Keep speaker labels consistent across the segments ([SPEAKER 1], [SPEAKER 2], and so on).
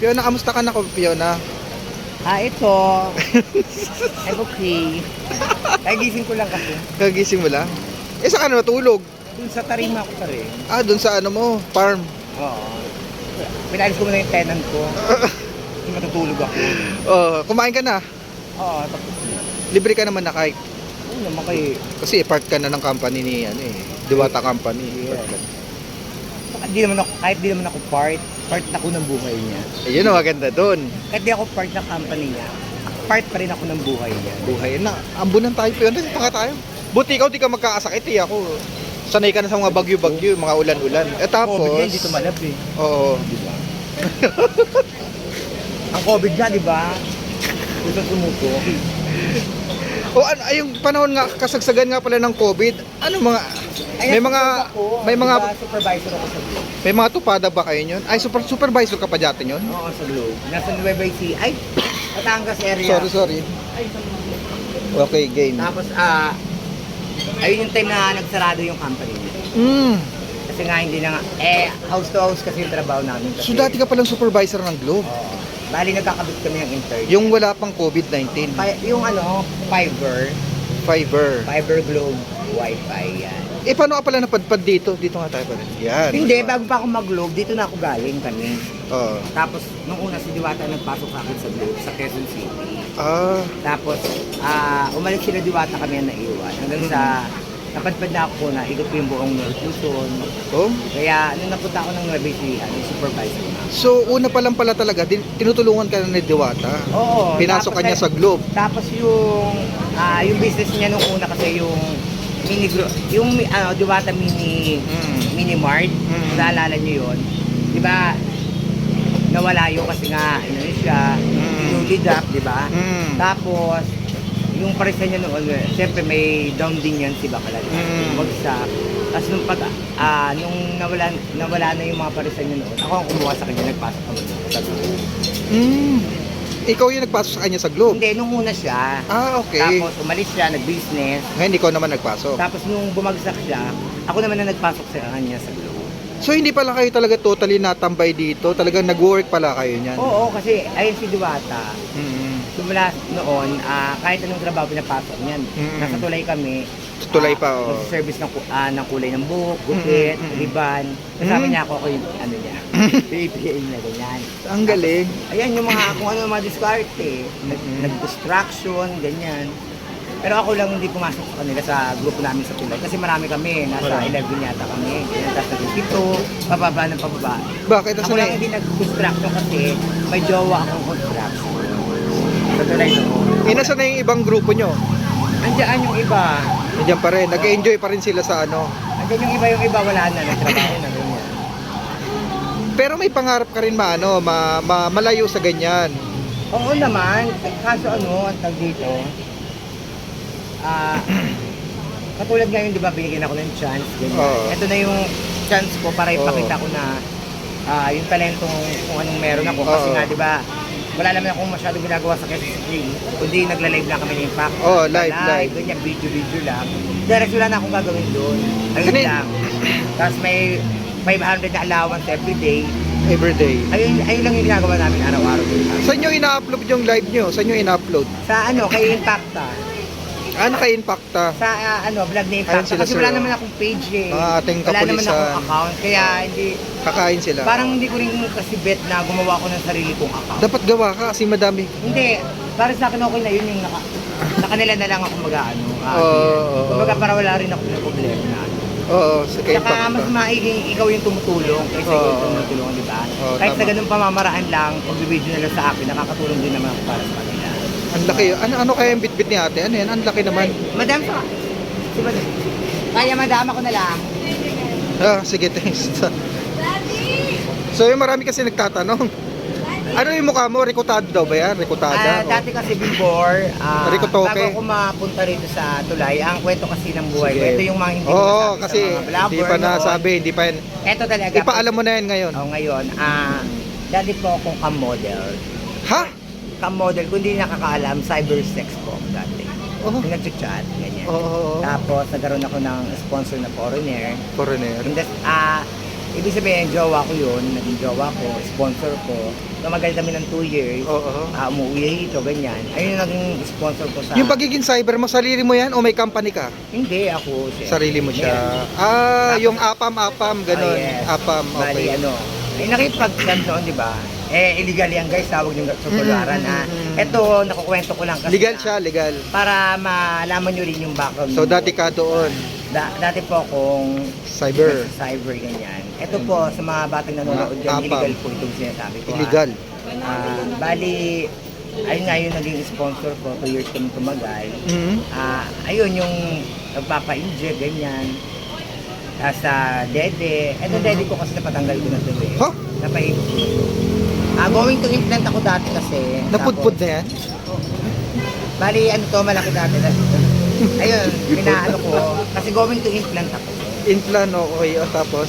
[SPEAKER 1] Fiona, kamusta ka na ko, Fiona?
[SPEAKER 2] Ah, ito. I'm okay. Kagising ko lang kasi.
[SPEAKER 1] Kagising mo lang? Eh, saan ka na natulog?
[SPEAKER 2] Dun sa tarima ko pa rin.
[SPEAKER 1] Ah, dun sa ano mo, farm.
[SPEAKER 2] Oo. Pinalis ko muna yung tenant ko. Hindi matutulog ako.
[SPEAKER 1] Oh, kumain ka na.
[SPEAKER 2] Oo, tapos na.
[SPEAKER 1] Libre ka naman na kahit.
[SPEAKER 2] Oo naman kayo.
[SPEAKER 1] Kasi part ka na ng company ni, ano eh, Diwata Company.
[SPEAKER 2] Yeah.
[SPEAKER 1] Part ka.
[SPEAKER 2] Saka di naman ako, kahit di naman ako part, part ako ng buhay niya.
[SPEAKER 1] Ayun ang maganda dun.
[SPEAKER 2] Kahit di ako part ng company niya, part pa rin ako ng buhay niya.
[SPEAKER 1] Buhay na. Ambunan tayo, Fiona. Dito nga tayo. Buti ikaw, di ka magkakasakit eh. Ako, sanay ka na sa mga bagyo-bagyo, mga ulan-ulan. Eh tapos,
[SPEAKER 2] COVID nga, hindi tumalab eh.
[SPEAKER 1] oo.
[SPEAKER 2] Di ba? Ang COVID nga, di ba? Gusto sumuko.
[SPEAKER 1] O ano, ay, yung panahon nga, kasagsagan nga pala ng COVID, ano mga,
[SPEAKER 2] Ayan,
[SPEAKER 1] may mga,
[SPEAKER 2] ako,
[SPEAKER 1] may mga,
[SPEAKER 2] supervisor ako sa Globe.
[SPEAKER 1] may mga tupada ba kayo yun? Ay, super, supervisor ka pa dati yun?
[SPEAKER 2] Oo, sa Globe. Nasa Nueva Ecija. Ay, Batangas area.
[SPEAKER 1] Sorry, sorry.
[SPEAKER 2] Ay, sa
[SPEAKER 1] Okay, game.
[SPEAKER 2] Tapos, ah, ayun yung time na nagsarado yung company.
[SPEAKER 1] Mm.
[SPEAKER 2] Kasi nga hindi na nga, eh, house to house kasi yung trabaho namin. Kasi,
[SPEAKER 1] So dati ka palang supervisor ng Globe.
[SPEAKER 2] Oo. bali nagkakabit kami ng intern.
[SPEAKER 1] Yung wala pang COVID-19.
[SPEAKER 2] Pa- yung ano, fiber,
[SPEAKER 1] Fiber.
[SPEAKER 2] fiber globe, wifi, yan.
[SPEAKER 1] Eh, paano ka pala napadpad dito? Dito nga tayo pa rin. Yan.
[SPEAKER 2] Hindi, bago pa ako mag-globe, dito na ako galing kami.
[SPEAKER 1] Oo.
[SPEAKER 2] Tapos, nung una si Diwata nagpasok sa akin sa globe, sa Quezon City.
[SPEAKER 1] Ah.
[SPEAKER 2] Tapos, ah umalis sila Diwata kami ang naiwan. Hanggang sa, napadpad na ako na, ikot ko yung buong North Luzon.
[SPEAKER 1] Oh.
[SPEAKER 2] Kaya, nung napunta ako ng Ecija, yung supervisor na.
[SPEAKER 1] So, una pa lang pala talaga, din, tinutulungan ka na ni Diwata.
[SPEAKER 2] Oo.
[SPEAKER 1] Pinasok ka
[SPEAKER 2] tapos,
[SPEAKER 1] niya sa Globe.
[SPEAKER 2] Tapos yung, ah yung business niya nung una kasi yung mini gro- yung ano, Diwata mini
[SPEAKER 1] Mm.
[SPEAKER 2] mini mart.
[SPEAKER 1] Mm.
[SPEAKER 2] Naalala niyo yun? 'Di ba? Nawala yun kasi nga ano yun siya,
[SPEAKER 1] Mm.
[SPEAKER 2] newly up, 'di ba?
[SPEAKER 1] Mm.
[SPEAKER 2] Tapos yung parisa niya noon, eh, siyempre may down din yan si Bakalan.
[SPEAKER 1] Mm.
[SPEAKER 2] Bagsak. Tapos nung pag, ah, nung nawala, nawala na yung mga parisa niya noon, ako ang kumuha sa kanya, nagpasok kami sa.
[SPEAKER 1] Mm. Ikaw yung nagpasok sa kanya sa Globe.
[SPEAKER 2] Hindi, nung una siya,
[SPEAKER 1] Ah, okay.
[SPEAKER 2] tapos umalis siya, nag-business,
[SPEAKER 1] Ngayon, ikaw naman nagpasok.
[SPEAKER 2] tapos nung bumagsak siya, ako naman na nagpasok sa kanya sa Globe.
[SPEAKER 1] So, hindi pala kayo talaga totally natambay dito? Talagang nag-work pala kayo niyan?
[SPEAKER 2] Oo, kasi ayun si Diwata,
[SPEAKER 1] Mm.
[SPEAKER 2] simula noon, ah, kahit anong trabaho pinapasok niyan.
[SPEAKER 1] Mm.
[SPEAKER 2] Nasa tulay kami.
[SPEAKER 1] Tulay pa, oo.
[SPEAKER 2] Nagsiservice ng, ku- ah, ng kulay ng buhok, gupit,
[SPEAKER 1] Mm, mm, mm.
[SPEAKER 2] riban. Kasama
[SPEAKER 1] Mm.
[SPEAKER 2] niya ako, yung ano niya. PPA niya, ganyan.
[SPEAKER 1] Ang galing.
[SPEAKER 2] Ayan yung mga, kung ano yung mga diskarte. Nag,
[SPEAKER 1] Mm.
[SPEAKER 2] Nag-distraction, ganyan. Pero ako lang hindi pumasok sa kanila sa grupo namin sa tulay. Kasi marami kami, nasa
[SPEAKER 1] Wala.
[SPEAKER 2] 11 yata kami. Ganyan, tapos naging pito, pababa ng pababa.
[SPEAKER 1] Bakit?
[SPEAKER 2] Ako
[SPEAKER 1] Asan
[SPEAKER 2] lang
[SPEAKER 1] na
[SPEAKER 2] hindi nag-distraction kasi may jowa akong construction. Sa tulay noon.
[SPEAKER 1] Eh, nasa na yung ibang grupo nyo?
[SPEAKER 2] Andiyan yung iba.
[SPEAKER 1] Nandiyan pa rin. Nag-enjoy pa rin sila sa ano.
[SPEAKER 2] Andiyan yung iba, yung iba wala na. Nagtrabaho na ganyan.
[SPEAKER 1] Pero may pangarap ka rin maano, ma, ma, malayo sa ganyan.
[SPEAKER 2] Oo naman. Kaso ano, ang tag dito, ah, katulad ngayon, di ba, binigyan ako ng chance. Ganyan.
[SPEAKER 1] Oo.
[SPEAKER 2] Ito na yung chance ko para ipakita ko na ah, yung talentong kung anong meron ako. Kasi
[SPEAKER 1] Oo.
[SPEAKER 2] nga, di ba, wala naman akong masyadong ginagawa sa Quezon City. Kundi nagla-live lang kami ng impact.
[SPEAKER 1] Oo, live, live.
[SPEAKER 2] Ganyan, video-video lang. Direct wala na akong gagawin doon. Ayun
[SPEAKER 1] Ganun.
[SPEAKER 2] lang. Tapos may 500 na allowance every day.
[SPEAKER 1] Everyday.
[SPEAKER 2] Ayun, ayun lang yung ginagawa namin araw-araw.
[SPEAKER 1] Saan nyo ina-upload yung live nyo? Saan nyo ina-upload?
[SPEAKER 2] Sa ano, kay Impacta.
[SPEAKER 1] Ah, naka-impacta.
[SPEAKER 2] Sa ah, ano, vlog
[SPEAKER 1] Ayun
[SPEAKER 2] Impacta.
[SPEAKER 1] sila,
[SPEAKER 2] Kasi wala naman akong page eh.
[SPEAKER 1] Mga ating
[SPEAKER 2] wala naman
[SPEAKER 1] kapulisan.
[SPEAKER 2] akong account. Kaya hindi,
[SPEAKER 1] Kakain sila.
[SPEAKER 2] parang hindi ko rin kasi bet na gumawa ko ng sarili kong account.
[SPEAKER 1] Dapat gawa ka kasi madami.
[SPEAKER 2] Hindi, para sa akin okay na yun yung naka, sa kanila na lang ako mag-ano. ah,
[SPEAKER 1] Oo,
[SPEAKER 2] Kumbaga para wala rin ako ng problema na ano.
[SPEAKER 1] Oo, sa
[SPEAKER 2] Saka mas
[SPEAKER 1] impacta.
[SPEAKER 2] maiging ikaw yung tumutulong kaysa ikaw
[SPEAKER 1] Oo.
[SPEAKER 2] yung tumutulong, di ba?
[SPEAKER 1] Oo,
[SPEAKER 2] Kahit sa
[SPEAKER 1] tama.
[SPEAKER 2] ganung pamamaraan lang, pag video na lang sa akin, nakakatulong din naman ako para sa kanila.
[SPEAKER 1] Ang laki. Ano, ano kaya yung bitbit ni ate? Ano yan? Ang laki naman.
[SPEAKER 2] Madam, sa... Si Madam. Kaya madam ako na lang.
[SPEAKER 1] Ah, sige, thanks. So, yung marami kasi nagtatanong. Ano yung mukha mo? Rikotado daw ba yan?
[SPEAKER 2] Ah,
[SPEAKER 1] Rikotada?
[SPEAKER 2] dati kasi before, ah,
[SPEAKER 1] Rico Toke.
[SPEAKER 2] bago ako mapunta rito sa Tulay, ang kwento kasi ng buhay ko,
[SPEAKER 1] Sige.
[SPEAKER 2] ito yung mga hindi ko
[SPEAKER 1] Oo,
[SPEAKER 2] nasabi
[SPEAKER 1] kasi
[SPEAKER 2] sa mga vlogger
[SPEAKER 1] hindi pa
[SPEAKER 2] noon.
[SPEAKER 1] nasabi, hindi pa yan.
[SPEAKER 2] Ito talaga.
[SPEAKER 1] Ipaalam mo na yan ngayon.
[SPEAKER 2] Oh, ngayon, ah, dati po akong cam model.
[SPEAKER 1] Ha?
[SPEAKER 2] Cam model, kung hindi nakakaalam, cyber sex po ako dati.
[SPEAKER 1] Oo.
[SPEAKER 2] Yung nag-chat, ganyan.
[SPEAKER 1] Oo.
[SPEAKER 2] Tapos, nagkaroon ako ng sponsor na foreigner.
[SPEAKER 1] Foreigner.
[SPEAKER 2] Yung das- ah, ibig sabihin, jowa ko yun, naging jowa ko, sponsor ko. Tumagal kami ng 2 years.
[SPEAKER 1] Oo.
[SPEAKER 2] Ah, umuwi dito, ganyan. Ayun yung naging sponsor ko sa...
[SPEAKER 1] Yung pagiging cyber mo, sarili mo yan o may company ka?
[SPEAKER 2] Hindi, ako. siya.
[SPEAKER 1] Sarili mo siya. Ah, yung apam-apam, ganun.
[SPEAKER 2] Oh, yes.
[SPEAKER 1] Apam,
[SPEAKER 2] Bali,
[SPEAKER 1] okay.
[SPEAKER 2] ano, eh, nakipag-gan doon, di ba? Eh, illegal yan guys, tawag yung sukularan
[SPEAKER 1] Mm,
[SPEAKER 2] na.
[SPEAKER 1] mm, mm.
[SPEAKER 2] Ito, nakukwento ko lang kasi.
[SPEAKER 1] Legal
[SPEAKER 2] na-
[SPEAKER 1] siya, legal.
[SPEAKER 2] Para malaman nyo rin yung background.
[SPEAKER 1] So, dati ka doon,
[SPEAKER 2] Da- dati po akong
[SPEAKER 1] cyber.
[SPEAKER 2] cyber ganyan. Ito po, sa mga batang nanonood dyan,
[SPEAKER 1] Apam.
[SPEAKER 2] illegal po itong sinasabi ko. ha.
[SPEAKER 1] Illegal.
[SPEAKER 2] Ah, bali, ayun nga yung naging sponsor ko, 2 years kami tumagal.
[SPEAKER 1] Mhm.
[SPEAKER 2] Ah, ayun yung nagpapa-inject, ganyan. Ah, sa dede. Ito
[SPEAKER 1] Mhm.
[SPEAKER 2] dede ko kasi napatanggal ko na ito eh.
[SPEAKER 1] Ha?
[SPEAKER 2] Napaikot ko. Ah, going to implant ako dati kasi.
[SPEAKER 1] Napudpud na yan?
[SPEAKER 2] Bali, ano to, malaki dati. Ayun, pinaano ko. Kasi going to implant ako.
[SPEAKER 1] Implant, okay. O, tapos,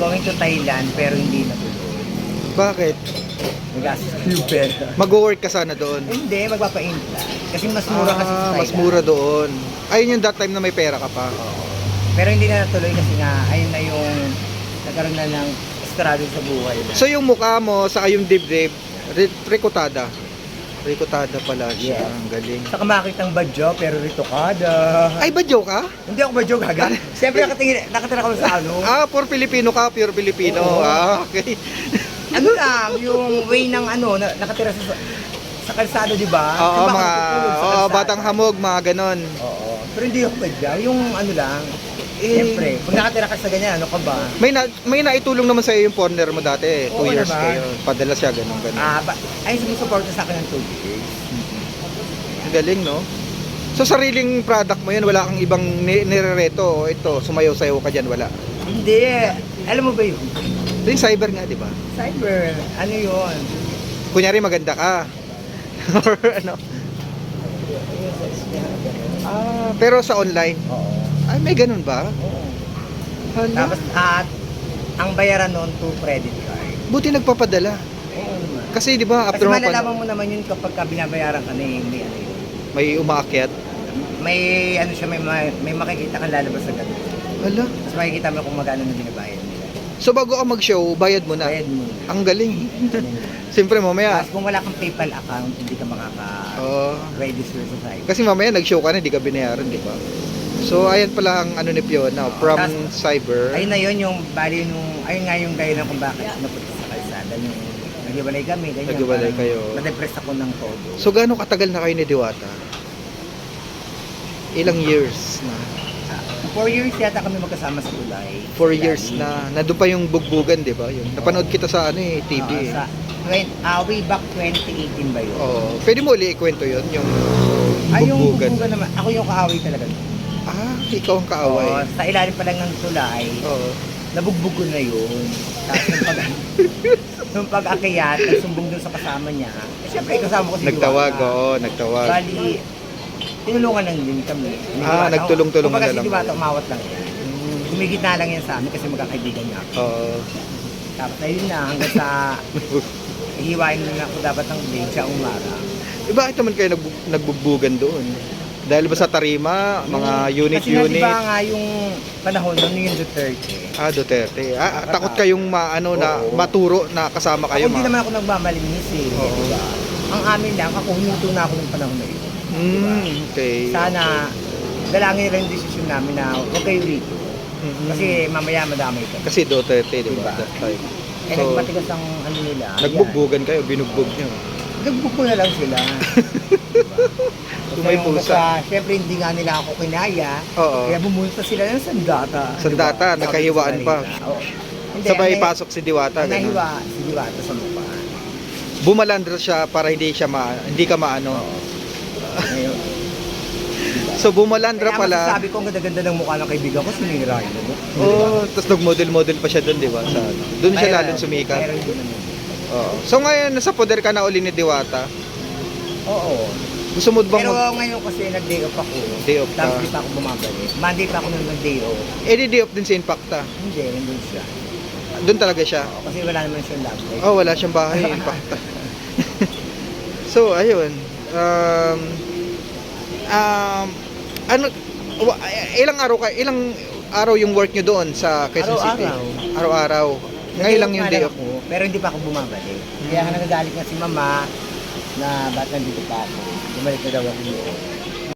[SPEAKER 2] Going to Thailand, pero hindi na
[SPEAKER 1] bakit?
[SPEAKER 2] Nagastos ko yung pera.
[SPEAKER 1] Mag-work ka sana doon.
[SPEAKER 2] Hindi, magpapa-implant. Kasi mas mura kasi sa
[SPEAKER 1] Ah,
[SPEAKER 2] Thailand.
[SPEAKER 1] mas mura doon. Ayun yung that time na may pera ka pa.
[SPEAKER 2] Oo. Pero hindi na natuloy kasi nga, ayun na yung nagkaroon na ng struggle sa buhay. Na.
[SPEAKER 1] So yung mukha mo sa yung dibdib, re-. Rikotada pala siya.
[SPEAKER 2] Yeah.
[SPEAKER 1] Ang galing.
[SPEAKER 2] Saka makitang badyo, pero rito kada.
[SPEAKER 1] Ay, badyo ka?
[SPEAKER 2] Hindi ako badyo gaga. Siyempre nakatingin, nakatira kami sa ano.
[SPEAKER 1] Ah, pure Filipino ka, pure Filipino.
[SPEAKER 2] Oo.
[SPEAKER 1] Ah, okay.
[SPEAKER 2] ano lang, yung way ng ano, na, nakatira sa sa kalsado, di ba?
[SPEAKER 1] Oo,
[SPEAKER 2] Diba
[SPEAKER 1] mga oo,
[SPEAKER 2] kalsada?
[SPEAKER 1] batang hamog, mga ganon.
[SPEAKER 2] Oo. Pero hindi ako badya. Yung ano lang,
[SPEAKER 1] Eh,
[SPEAKER 2] siyempre, pag nakatira ka sa ganyan, ano ka ba?
[SPEAKER 1] May na, may naitulong naman sa iyo yung partner mo dati. Two
[SPEAKER 2] Oo
[SPEAKER 1] years
[SPEAKER 2] naman.
[SPEAKER 1] kayo. Padala siya ganon ganon.
[SPEAKER 2] Ah, ba, ay sumusuporta sa akin ng 2 years.
[SPEAKER 1] Ang galing, no? So sariling product mo yun, wala kang ibang ni- nirereto. Ito, sumayaw-sayaw ka dyan, wala.
[SPEAKER 2] Hindi. Alam mo ba yun?
[SPEAKER 1] Ito yung cyber nga, di ba?
[SPEAKER 2] Cyber, ano yun?
[SPEAKER 1] Kunyari maganda ka. Or ano. Ah, pero sa online,
[SPEAKER 2] Oo.
[SPEAKER 1] ay may ganun ba?
[SPEAKER 2] Oo.
[SPEAKER 1] Hala.
[SPEAKER 2] Tapos, at ang bayaran noon to credit card.
[SPEAKER 1] Buti nagpapadala.
[SPEAKER 2] Oo naman.
[SPEAKER 1] Kasi di ba
[SPEAKER 2] Kasi
[SPEAKER 1] after mo
[SPEAKER 2] malalaman mo naman yun kapag ka binabayaran ka na eh, may ano yun.
[SPEAKER 1] may umaakyat.
[SPEAKER 2] May ano siya, may, ma- may makikita kang lalabas sa gabi.
[SPEAKER 1] Hala.
[SPEAKER 2] Tapos makikita mo kung magkano na binabayad nila.
[SPEAKER 1] So bago ka mag-show, bayad mo na.
[SPEAKER 2] Bayad mo.
[SPEAKER 1] Ang galing. Siyempre mamaya.
[SPEAKER 2] Tapos kung wala kang PayPal account, hindi ka makaka-register sa site.
[SPEAKER 1] kasi mamaya nag-show ka na, hindi ka binayaran, di ba? So ayan pala ang ano ni Fiona from
[SPEAKER 2] Tas-
[SPEAKER 1] cyber.
[SPEAKER 2] Ayun na yun yung bali nung, ayun nga yung gaya kung bakit napunta sa kalsada. Yung naghiwalay kami, ganyan.
[SPEAKER 1] Naghiwalay
[SPEAKER 2] parang
[SPEAKER 1] kayo.
[SPEAKER 2] Na-depress ako ng todo.
[SPEAKER 1] So gaano katagal na kayo ni Diwata? Ilang years na?
[SPEAKER 2] Four years yata kami magkasama sa tulay.
[SPEAKER 1] Four years
[SPEAKER 2] Lagi.
[SPEAKER 1] na. Nandun pa yung bugbugan, di ba? Yun. Napanood kita sa ano eh, TV.
[SPEAKER 2] Oo,
[SPEAKER 1] eh.
[SPEAKER 2] sa, twen- ah, way back 2018 ba yun?
[SPEAKER 1] Oo. Pwede mo uli ikwento yun, yung
[SPEAKER 2] Ay, yung
[SPEAKER 1] bugbugan.
[SPEAKER 2] bugbugan naman. Ako yung kaaway talaga.
[SPEAKER 1] Ah, ikaw ang kaaway.
[SPEAKER 2] Oo, sa ilalim pa lang ng tulay,
[SPEAKER 1] Oo.
[SPEAKER 2] nabugbog ko na yun. Tapos nung pag nung pag-akyat, nagsumbong dun sa kasama niya. Eh, Siyempre, kasama ko si
[SPEAKER 1] Nagtawag,
[SPEAKER 2] Diwata.
[SPEAKER 1] oo, nagtawag.
[SPEAKER 2] Bali, tinulungan lang din kami.
[SPEAKER 1] Ah,
[SPEAKER 2] Kumbaga
[SPEAKER 1] na lang.
[SPEAKER 2] Diwata, umawat lang yan. Humigit na lang yan sa amin kasi magkakaibigan niya ako.
[SPEAKER 1] Oo.
[SPEAKER 2] Tapos ayun na, hanggang sa hiwain na ako dapat ng blade siya umara.
[SPEAKER 1] Eh, bakit naman kayo nagbug- nagbugbugan doon? Dahil ba sa tarima, mga unit
[SPEAKER 2] Kasi nga,
[SPEAKER 1] unit?
[SPEAKER 2] nga yung panahon nun yung Duterte.
[SPEAKER 1] Ah, Duterte. Ah, takot kayong maano na
[SPEAKER 2] Oo.
[SPEAKER 1] maturo na kasama
[SPEAKER 2] Ako
[SPEAKER 1] kayo.
[SPEAKER 2] hindi
[SPEAKER 1] ma-
[SPEAKER 2] naman ako nagmamalinis eh.
[SPEAKER 1] Oo.
[SPEAKER 2] di ba? Ang amin lang, ako huminto na ako ng panahon na yun.
[SPEAKER 1] Mm, okay.
[SPEAKER 2] Sana, dalangin nila yung desisyon namin na huwag kayo rito.
[SPEAKER 1] Mm-mm.
[SPEAKER 2] Kasi mamaya madamay ka.
[SPEAKER 1] kasi Duterte, di ba?
[SPEAKER 2] Diba?
[SPEAKER 1] That time.
[SPEAKER 2] Eh,
[SPEAKER 1] So,
[SPEAKER 2] nagmatigas ang ano nila.
[SPEAKER 1] nagbugbugan kayo, binugbog.
[SPEAKER 2] Yan. Nagbugbo na lang sila. diba?
[SPEAKER 1] Kung may pusa.
[SPEAKER 2] Siyempre, hindi nga nila ako kinaya.
[SPEAKER 1] Oo.
[SPEAKER 2] Kaya bumunta sila ng sandata.
[SPEAKER 1] Sandata,
[SPEAKER 2] Diba?
[SPEAKER 1] nagkahiwaan
[SPEAKER 2] Sabi
[SPEAKER 1] pa.
[SPEAKER 2] Oo. Hindi,
[SPEAKER 1] Sabay pasok si Diwata.
[SPEAKER 2] Nahiwa, si Diwata sa mukha.
[SPEAKER 1] Bumalandra siya para hindi siya ma hindi ka maano.
[SPEAKER 2] Ngayon,
[SPEAKER 1] So bumalandra
[SPEAKER 2] Kaya
[SPEAKER 1] pala.
[SPEAKER 2] masasabi ko ang ganda-ganda ng mukha ng kaibigan ko, sinira yun. ano?
[SPEAKER 1] Oh, tapos nag-model-model pa siya doon, di ba? Sa. Doon siya lalong sumikat. Oo. So ngayon nasa poder ka na uli ni Diwata.
[SPEAKER 2] Oo.
[SPEAKER 1] Gusto mo bang
[SPEAKER 2] Pero
[SPEAKER 1] mag
[SPEAKER 2] ngayon kasi nag-day off ako.
[SPEAKER 1] Day off ka?
[SPEAKER 2] Tapos di pa ako bumabalik. Monday pa ako nung nag-day off.
[SPEAKER 1] eh di day off din si Impacta.
[SPEAKER 2] Hindi, nandun siya.
[SPEAKER 1] Doon talaga siya.
[SPEAKER 2] Oo, kasi wala naman siyang love life.
[SPEAKER 1] Oh, wala siyang bahay, Impacta. so, ayun. Um, um, ano, ilang araw ka, ilang araw yung work nyo doon sa Quezon City?
[SPEAKER 2] Araw-araw.
[SPEAKER 1] Araw-araw. Ngayon lang yung day off.
[SPEAKER 2] ako, pero hindi pa ako bumabalik. Kaya nga nagagalit nga si mama na ba't nandito pa ako. Bumalik na daw ako doon.